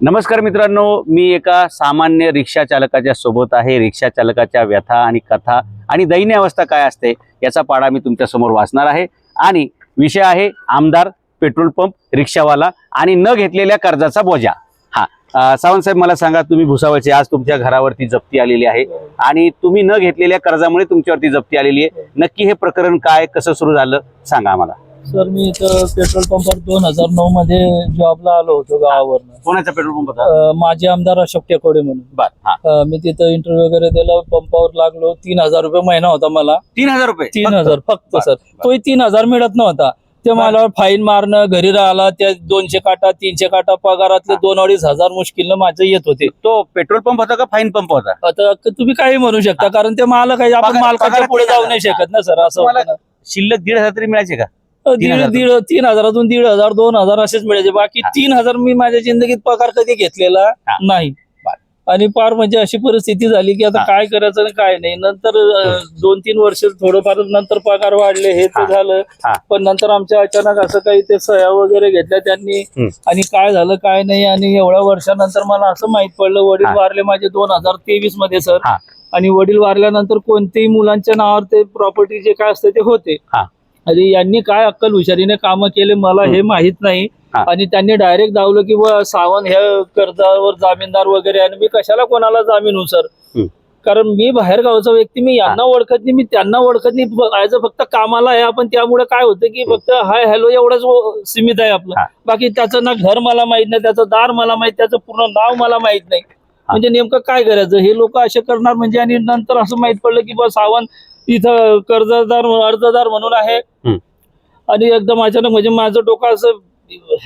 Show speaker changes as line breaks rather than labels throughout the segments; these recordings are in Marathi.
नमस्कार मित्रांनो मी एका सामान्य रिक्षा चालकाच्या सोबत आहे. रिक्षा चालकाच्या व्यथा आणि कथा आणि दैन्य अवस्था काय असते याचा पाडा मी तुमच्यासमोर वाचणार आहे. आणि विषय आहे आमदार पेट्रोल पंप रिक्षावाला आणि न घेतलेल्या कर्जाचा बोजा. हा सावंतसाहेब मला सांगा तुम्ही भुसावळचे आज तुमच्या घरावरती जप्ती आलेली आहे आणि तुम्ही न घेतलेल्या कर्जामुळे तुमच्यावरती जप्ती आलेली आहे. नक्की हे प्रकरण काय कसं सुरू झालं सांगा आम्हाला.
सर मी इथं पेट्रोल पंपवर दोन हजार नऊ मध्ये जॉबला आलो होतो गावावरनं.
कोणाचा पेट्रोल पंप होता
अं, माजी आमदार अशोक टेकोडे म्हणून.
बर हा.
अं, मी तिथं इंटरव्ह्यू वगैरे दिला पंपावर लागलो. तीन हजार रुपये महिना होता मला.
तीन हजार रुपये?
तीन
फक्त?
हजार फक्त
बर,
सर.
बर.
तोही तीन हजार मिळत नव्हता. ते मला फाईन मारणं घरी राहिला त्या दोनशे काटा तीनशे काटा पगारातले दोन अडीच हजार मुश्किलनं माझे येत होते.
तो पेट्रोल पंप होता का फाईन पंप होता?
आता तुम्ही काही म्हणू शकता कारण ते मालक आहे आपण
पगार-
मालकाच्या
पगारात
पुढे जाऊ. नाही शकत ना सर असं
तुम्हाला-
होतं ना.
शिल्लक दीड हजार तरी मिळायचे का?
दीड दीड तीन हजारातून दीड हजार दोन हजार असेच मिळायचे बाकी. तीन हजार मी माझ्या जिंदगीत पगार कधी घेतलेला. नाही. आणि फार म्हणजे अशी परिस्थिती झाली की आता. काय करायचं आणि काय नाही नंतर दोन तीन वर्ष थोडंफार नंतर पगार वाढले हे
हा.
ते झालं. पण नंतर आमच्या अचानक असं काही ते सह्या वगैरे घेतल्या त्यांनी. आणि काय झालं काय नाही आणि एवढ्या वर्षानंतर मला असं माहीत पडलं वडील. वारले माझे दोन हजार तेवीसमध्ये सर. आणि वडील वारल्यानंतर कोणत्याही मुलांच्या नावावर ते प्रॉपर्टी जे काय असते ते होते आणि यांनी काय अक्कल हुशारीने कामं केले मला हे माहीत नाही.
हा.
आणि त्यांनी डायरेक्ट दावलं की बुवा सावंत ह्या कर्जावर जामीनदार वगैरे आणि मी कशाला कोणाला जामीन हो सर?
हम्म.
कारण मी बाहेर गावचा व्यक्ती मी यांना ओळखत नाही मी त्यांना ओळखत नाही. ऍज फक्त कामाला आहे आपण त्यामुळे काय होतं की फक्त हाय हॅलो एवढंच वो- सीमित आहे आपलं.
हा.
बाकी त्याचं ना घर मला माहीत नाही त्याचं दार मला माहीत त्याचं पूर्ण नाव मला माहीत नाही. म्हणजे नेमकं काय करायचं हे लोक असे करणार म्हणजे आणि नंतर असं माहीत पडलं की बा सावंत इथं कर्जदार अर्जदार म्हणून आहे. आणि एकदम अचानक म्हणजे माझं डोकं असं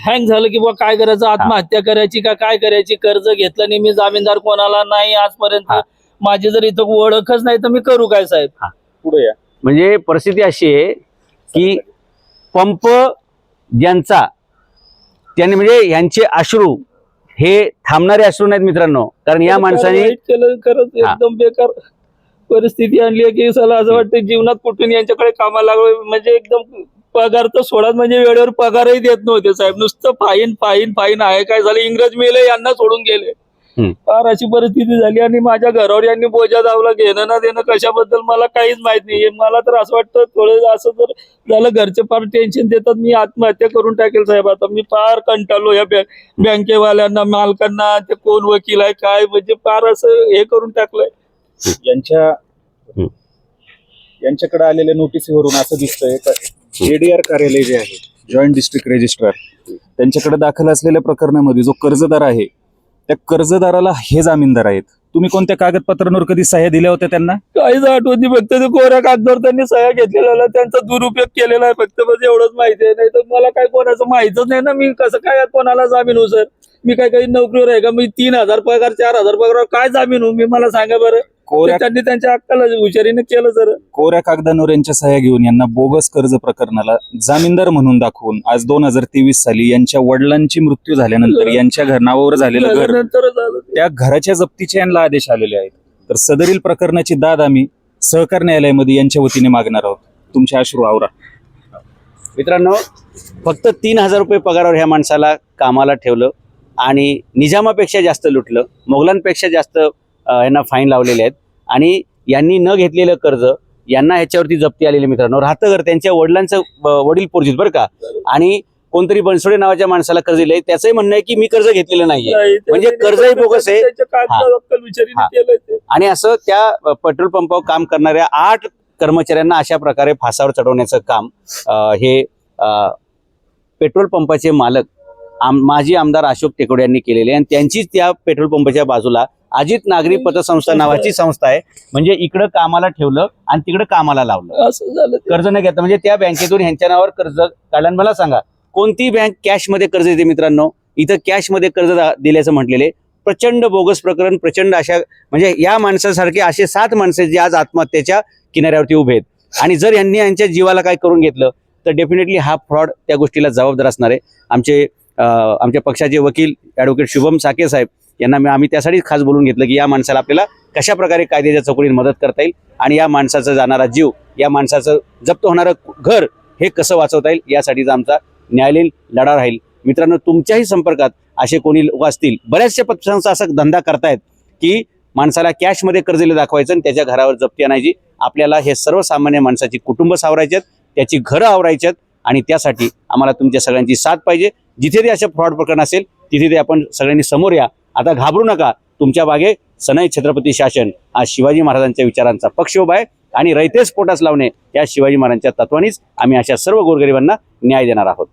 हँग झालं की बा काय करायचं? आत्महत्या करायची का काय करायची? कर्ज घेतलं नाही मी जामीनदार कोणाला नाही आजपर्यंत.
हा.
माझी जर इथं ओळखच नाही तर मी करू काय साहेब?
हा.
पुढे या.
म्हणजे परिस्थिती अशी आहे की पंप ज्यांचा त्यांनी म्हणजे यांचे अश्रू हे थांबणारे अश्रू नाहीत मित्रांनो. कारण या माणसाने
वाईट केलं खरंच. एकदम बेकार. परिस्थिती आणली की चला असं वाटतं जीवनात कुठून यांच्याकडे कामाला लागलो म्हणजे एकदम पगार तर सोडाच म्हणजे वेळेवर पगारही देत नव्हते साहेब. नुसतं फाईन फाईन फाईन आहे. काय झालं? इंग्रज मेले यांना सोडून गेले. फार अशी परिस्थिती झाली आणि माझ्या घरावर यांनी बोजा दावला घेणं ना देणं कशाबद्दल मला काहीच माहीत नाही मला तर असं वाटतं थोडं असं जर झालं घरचे फार टेन्शन देतात. मी आत्महत्या करून टाकेल साहेब. आता मी फार कंटाळलो या बँक बँकेवाल्यांना मालकांना. ते कोण वकील आहे काय? म्हणजे फार असं हे करून टाकलंय.
यांच्या. यांच्याकडे आलेल्या नोटीसीवरून असं दिसतंय जेडीआर कार्यालय जे आहे जॉईंट डिस्ट्रिक्ट रेजिस्ट्रार त्यांच्याकडे दाखल असलेल्या प्रकरणामध्ये जो कर्जदार आहे त्या कर्जदाराला हे जामीनदार आहेत. तुम्ही कोणत्या कागदपत्रांवर कधी सह्या दिल्या होत्या त्यांना?
काहीच आठवत नाही फक्त ते कोऱ्या कागदावर त्यांनी सह्या घेतलेला त्यांचा दुरुपयोग केलेला आहे फक्त बस एवढंच माहिती आहे. नाही तर मला काय कोणाचं माहितच नाही ना मी कसं काय कोणाला जामीन हो सर? मी काय काही नोकरीवर आहे का? मी तीन हजार पगार चार हजार पगार काय जामीन हो मी मला सांगा बरं.
कोऱ्या
त्यांनी त्यांच्या अक्काला हुशारीने केलं सर
कोऱ्या कागदांवर यांच्या सह्या घेऊन यांना बोगस कर्ज प्रकरणाला जामीनदार म्हणून दाखवून आज दोन हजार तेवीस साली यांच्या वडिलांची मृत्यू झाल्यानंतर यांच्या घर नावावर झालेलं घर. त्या घराच्या जप्तीचे यांना आदेश आलेले आहेत. तर सदरील प्रकरणाची दाद आम्ही सहकार न्यायालयामध्ये यांच्या वतीने मागणार आहोत. तुमचे अश्रू आवरा.
मित्रांनो फक्त तीन हजार रुपये पगारावर ह्या माणसाला कामाला ठेवलं आणि निजामापेक्षा जास्त लुटलं मोगलांपेक्षा जास्त यांना फाईन लावलेले आहेत. आणि यांनी न घेतलेलं कर्ज यांना ह्याच्यावरती जप्ती आलेली मित्रांनो. राहतं घर त्यांच्या वडिलांचं वडील पोरजीत बरं का? आणि कोणतरी बनसोडे नावाच्या माणसाला कर्ज दिलंय. त्याचंही म्हणणं आहे की मी कर्ज घेतलेलं नाहीये. म्हणजे कर्जही बोगस आहे. आणि असं त्या पेट्रोल पंपावर काम करणाऱ्या आठ कर्मचाऱ्यांना अशा प्रकारे फासावर चढवण्याचं काम हे पेट्रोल पंपाचे मालक आम माजी आमदार अशोक टेकोडे यांनी केलेले आणि त्यांचीच त्या पेट्रोल पंपाच्या बाजूला अजित नागरी पतसंस्था नावाची संस्था आहे. म्हणजे इकडं कामाला ठेवलं आणि तिकडं कामाला लावलं.
असं झालं.
कर्ज न घेता म्हणजे त्या बँकेतून ह्यांच्या नावावर कर्ज काढलं. मला सांगा कोणती बँक कॅशमध्ये कर्ज देते मित्रांनो? इथं कॅशमध्ये कर्ज दिल्याचं म्हटलेले. प्रचंड बोगस प्रकरण प्रचंड अशा म्हणजे या माणसासारखे असे सात माणसं जे आज आत्महत्येच्या किनाऱ्यावरती उभे आहेत. आणि जर यांनी यांच्या जीवाला काय करून घेतलं तर डेफिनेटली हा फ्रॉड त्या गोष्टीला जबाबदार असणार आहे. आमचे आमच्या पक्षाचे वकील ॲडव्होकेट शुभम साके साहेब यांना मी आम्ही त्यासाठीच खास बोलून घेतलं की या माणसाला आपल्याला कशा प्रकारे कायद्याच्या चौकटीत मदत करता येईल आणि या माणसाचा जाणारा जीव या माणसाचं जप्त होणारं घर हे कसं वाचवता येईल यासाठीचा आमचा न्यायालयीन लढा राहील. मित्रांनो तुमच्याही संपर्कात असे कोणी लोक असतील बऱ्याचशा पक्षांचा असा धंदा करतायत की माणसाला कॅशमध्ये कर्ज दाखवायचं आणि त्याच्या घरावर जप्ती आणायची. आपल्याला हे सर्वसामान्य माणसाची कुटुंब सावरायचे आहेत त्याची घरं आवरायची आहेत आणि त्यासाठी आम्हाला तुमच्या सगळ्यांची साथ पाहिजे. जिथे ते असं फ्रॉड प्रकरण असेल तिथे ते आपण सगळ्यांनी समोर या. आता घाबरू नका. तुमच्या मागे सनई छत्रपती शासन हा शिवाजी महाराजांच्या विचारांचा पक्ष उभा आहे आणि रयतेच पोटास लावणे या शिवाजी महाराजांच्या तत्वानीच आम्ही अशा सर्व गोरगरिबांना न्याय देणार आहोत.